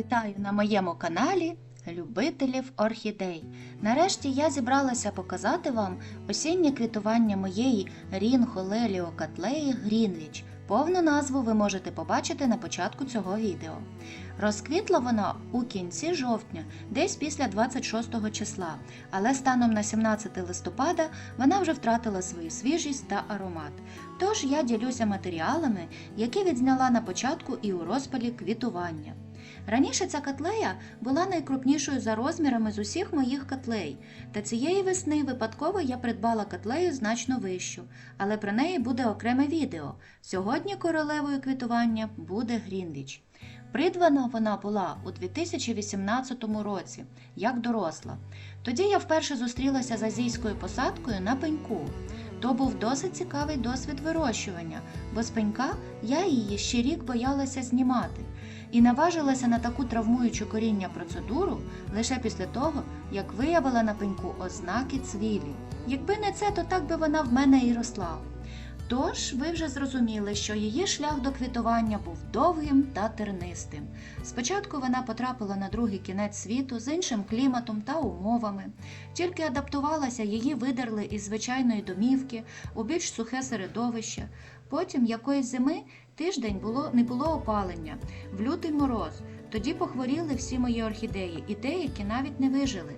Вітаю на моєму каналі любителів орхідей. Нарешті я зібралася показати вам осіннє квітування моєї Рінхолеліо Катлеї Грінвіч. Повну назву ви можете побачити на початку цього відео. Розквітла вона у кінці жовтня, десь після 26 числа, але станом на 17 листопада вона вже втратила свою свіжість та аромат. Тож я ділюся матеріалами, які відзняла на початку і у розпалі квітування. Раніше ця котлея була найкрупнішою за розмірами з усіх моїх котлей, та цієї весни випадково я придбала котлею значно вищу, але про неї буде окреме відео. Сьогодні королевою квітування буде Грінвіч. Придбана вона була у 2018 році, як доросла. Тоді я вперше зустрілася з азійською посадкою на пеньку. То був досить цікавий досвід вирощування, бо з пенька я її ще рік боялася знімати і наважилася на таку травмуючу коріння процедуру лише після того, як виявила на пеньку ознаки цвілі. Якби не це, то так би вона в мене і росла. Тож ви вже зрозуміли, що її шлях до квітування був довгим та тернистим. Спочатку вона потрапила на другий кінець світу з іншим кліматом та умовами. Тільки адаптувалася, її видерли із звичайної домівки у більш сухе середовище. Потім якоїсь зими тиждень було, не було опалення, в лютий мороз. Тоді похворіли всі мої орхідеї, і деякі навіть не вижили.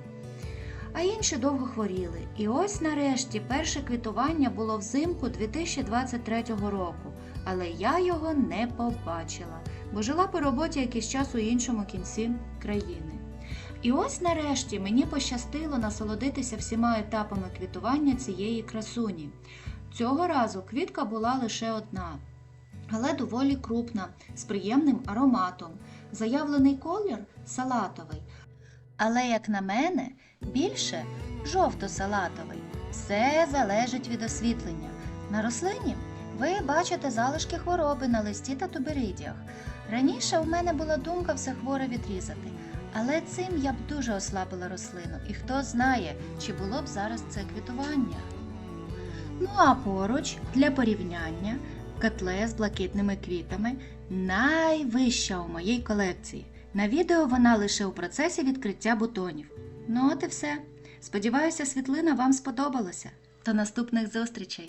А інші довго хворіли. І ось нарешті перше квітування було взимку 2023 року, але я його не побачила, бо жила по роботі якийсь час у іншому кінці країни. І ось нарешті мені пощастило насолодитися всіма етапами квітування цієї красуні. Цього разу квітка була лише одна, але доволі крупна, з приємним ароматом. Заявлений колір салатовий. Але, як на мене, більше жовто-салатовий. Все залежить від освітлення. На рослині ви бачите залишки хвороби на листі та туберидіях. Раніше у мене була думка все хворе відрізати, але цим я б дуже ослабила рослину, і хто знає, чи було б зараз це квітування. Ну а поруч для порівняння котле з блакитними квітами найвища у моїй колекції. На відео вона лише у процесі відкриття бутонів. Ну от і все. Сподіваюся, світлина вам сподобалася. До наступних зустрічей!